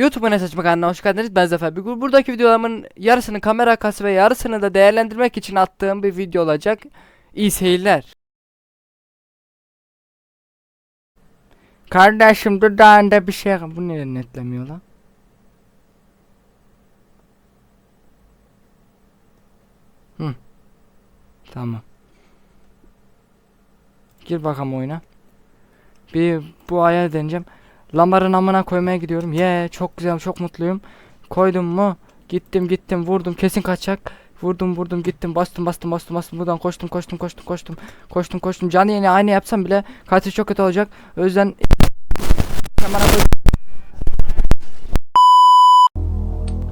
YouTube'un saçma kanalına hoş geldiniz. Ben Zafer Bigul. Buradaki videolarımın yarısını kamera arkası ve yarısını da değerlendirmek için attığım bir video olacak. İyi seyirler. Kardeşim dudağında bir şey Bu niye netlemiyor lan? Hı. Tamam. Gir bakalım oyuna. Bir bu ayar deneyeceğim. Lambarın amına koymaya gidiyorum. Ye çok güzel çok mutluyum. Koydum mu? Gittim gittim vurdum kesin kaçacak. Vurdum vurdum gittim bastım bastım bastım bastım buradan koştum koştum koştum koştum koştum koştum canı yeni aynı yapsam bile katil çok kötü olacak. O yüzden Kamera koy-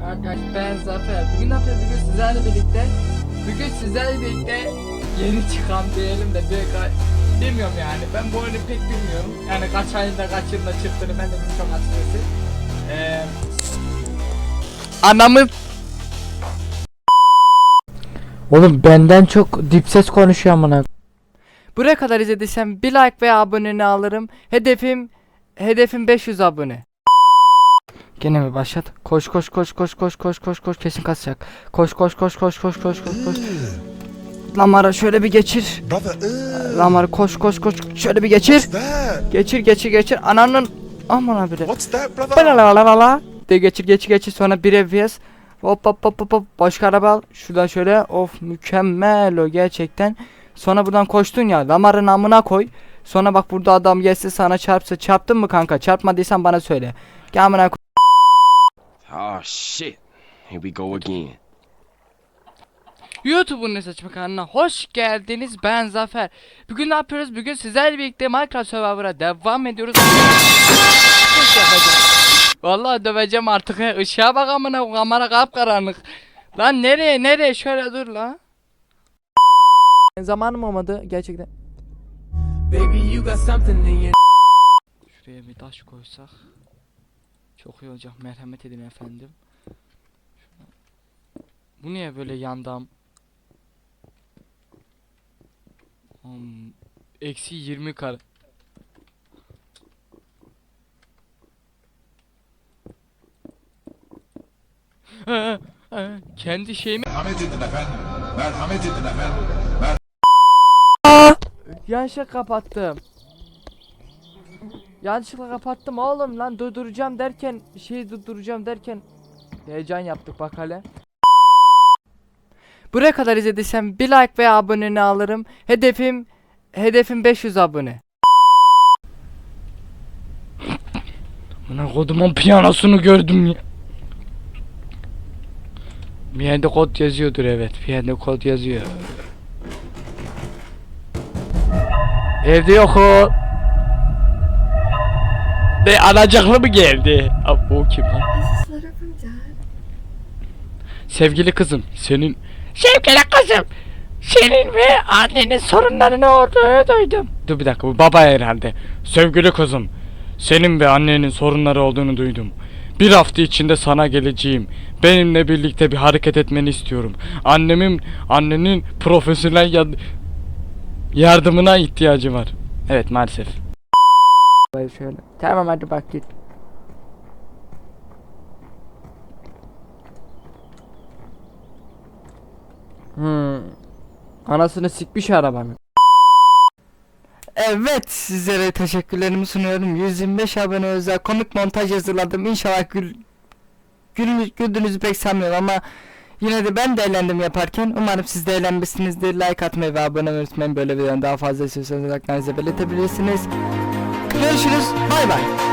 Arkadaş ben Zafer. Bugün ne yapacağız? Bugün sizlerle birlikte Bugün sizlerle birlikte yeni çıkan diyelim de bir Bilmiyorum yani ben bu oyunu pek bilmiyorum Yani kaç ayında kaç yılında çıktığını ben de bilmiyorum açıkçası Eee Anamı Oğlum benden çok dip ses konuşuyor amına Buraya kadar izlediysen bir like veya aboneni alırım Hedefim Hedefim 500 abone Gene mi başlat? Koş koş koş koş koş koş koş koş kesin kasacak. Koş koş koş koş koş koş koş koş. Lamara şöyle bir geçir. Brother, ugh, Lamara koş koş koş şöyle bir geçir. what's that? Geçir geçir geçir. Ananın aman abi de. What's that, brother? Balalalala. De geçir geçir geçir sonra bir FPS. Hop hop hop hop hop. Başka araba al. Şuradan şöyle. Of mükemmel o gerçekten. Sonra buradan koştun ya. Lamarın amına koy. Sonra bak burada adam gelse sana çarpsa. Çarptın mı kanka? Çarpmadıysan bana söyle. Gel amına koy. Oh shit. Here we go again. YouTube'un ne saçma kanalına hoş geldiniz. Ben Zafer. Bugün ne yapıyoruz? Bugün sizlerle birlikte Minecraft Survivor'a devam ediyoruz. Vallahi döveceğim artık. he. Işığa bak amına kamera kapkaranlık. Lan nereye nereye şöyle dur la. Zamanım olmadı gerçekten. Baby, you got something in your Şuraya bir taş koysak. Çok iyi olacak. Merhamet edin efendim. Bu niye böyle yandam? Hmm, Eksi 20 kar. Ha, ha, Kendi şeyimi Merhamet edin efendim. Merhamet edin efendim. yanlışlıkla kapattım. Yanlışlıkla kapattım oğlum lan durduracağım derken şey durduracağım derken heyecan yaptık bak hele. Buraya kadar izlediysen bir like veya aboneni alırım. Hedefim hedefim 500 abone. Buna kodumun piyanosunu gördüm ya. Bir yerde kod yazıyordur evet. Bir yerde kod yazıyor. Evde yok o. Ne alacaklı mı geldi? Abi o kim lan? Sevgili kızım, senin... Sevgili kızım, senin ve annenin sorunları olduğunu duydum. Dur bir dakika, bu baba herhalde. Sevgili kızım, senin ve annenin sorunları olduğunu duydum. Bir hafta içinde sana geleceğim. Benimle birlikte bir hareket etmeni istiyorum. Annemin, annenin profesyonel ya- yardımına ihtiyacı var. Evet, maalesef. Şöyle. Tamam hadi bak git. Anasını sikmiş arabamı. Evet sizlere teşekkürlerimi sunuyorum. 125 abone özel komik montaj hazırladım. İnşallah gül, gül, güldüğünüzü pek sanmıyorum ama yine de ben de eğlendim yaparken. Umarım siz de eğlenmişsinizdir. Like atmayı ve abone olmayı unutmayın. Böyle videoların daha fazla istiyorsanız aklınıza belirtebilirsiniz. Görüşürüz. Bay bay.